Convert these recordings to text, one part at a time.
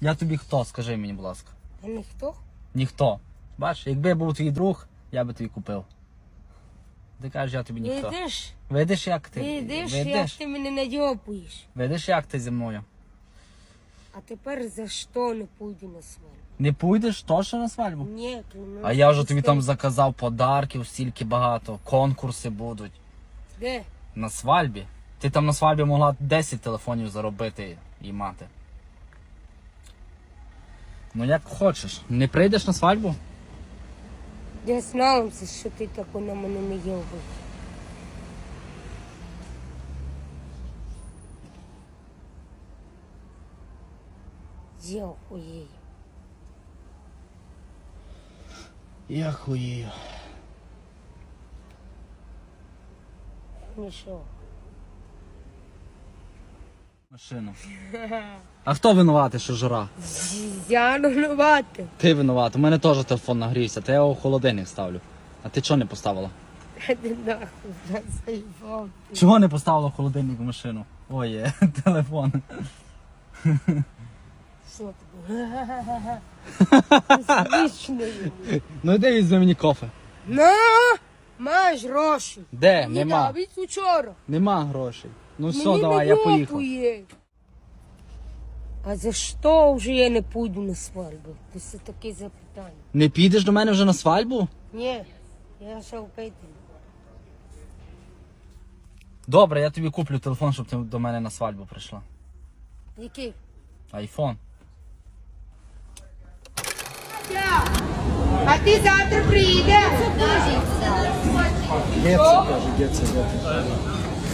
Я тобі хто, скажи мені, будь ласка. А ніхто? Ніхто. Бачиш, якби я був твій друг, я би тобі купив. Ти кажеш, я тобі ніхто. Видиш? Видиш, як ти? Видиш, як ти мене надьопуєш. Видиш, як ти зі мною? А тепер за що не пойду на свадьбу? Не пойдеш точно на свадьбу? Ні, клянусь. А я вже тобі там заказав подарків, стільки багато, конкурси будуть. Де? На свадьбі. Ти там на свадьбі могла 10 телефонів заробити і мати. Ну як хочеш. Не прийдеш на свадьбу? Я знала, що ти так на мене не йобиш. Я охуєю. Я хуєю. Що? Машину. А хто винуватий, що жара? Я винувати. Ти винуват. У мене теж телефон нагрівся, та я його в холодильник ставлю. А ти чого не поставила? Чого не поставила в холодильник в машину? Ой, є, телефон. Що. Ну йди візьми мені кофе. На, маєш гроші. Де? Нема. від. Нема грошей. Ну все, Мені давай, я поїхав. А за що вже я не пойду на свадьбу? Це таке запитання. Не підеш до мене вже на свадьбу? Ні, я ще впитую. Добре, я тобі куплю телефон, щоб ти до мене на свадьбу прийшла. Який? Айфон. А ти завтра приїдеш?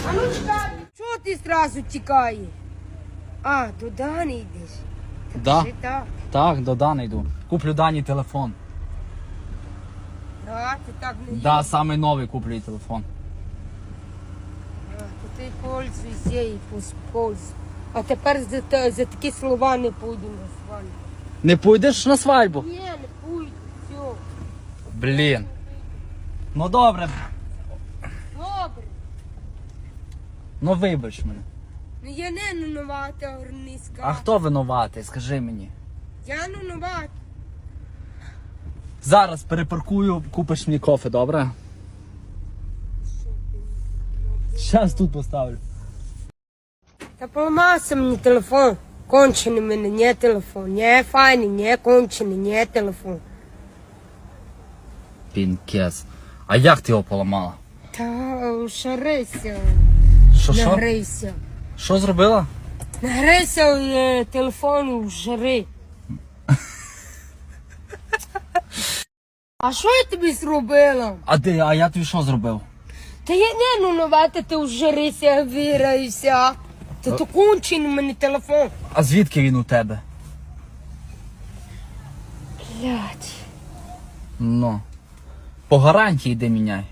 А ну чекай. Зразу тікаєш? А, до Дани йдеш. Да. Ти так. Так, до Дани йду. Куплю Дані телефон. Да, ти так не Да, самий новий куплю їй телефон. А, то ти пользуйся і пользуй. А тепер за, та- за такі слова не пойду на свадьбу. Не пойдеш на свадьбу? Ні, не пойду, все. Блін. Ну. Добре. Ну вибач мене. Ну я не винувата, горниська. А хто винуватий? Скажи мені. Я винувата. Зараз перепаркую, купиш мені кофе, добре? Зараз тут поставлю. Та поламався мені телефон. Кончений мене, не телефон. Не файний, не кончений, не телефон. Пінкес. А як ти його поламала? Та шарися. Що що? Нагрейся. Що зробила? Нагрейся е, телефон у жари. А що я тобі зробила? А де, а я тобі що зробив? Та я не винувата, ти у жарися віраюся. Та то кончений мене телефон. А звідки він у тебе? Блять. Ну. По гарантії йди міняй.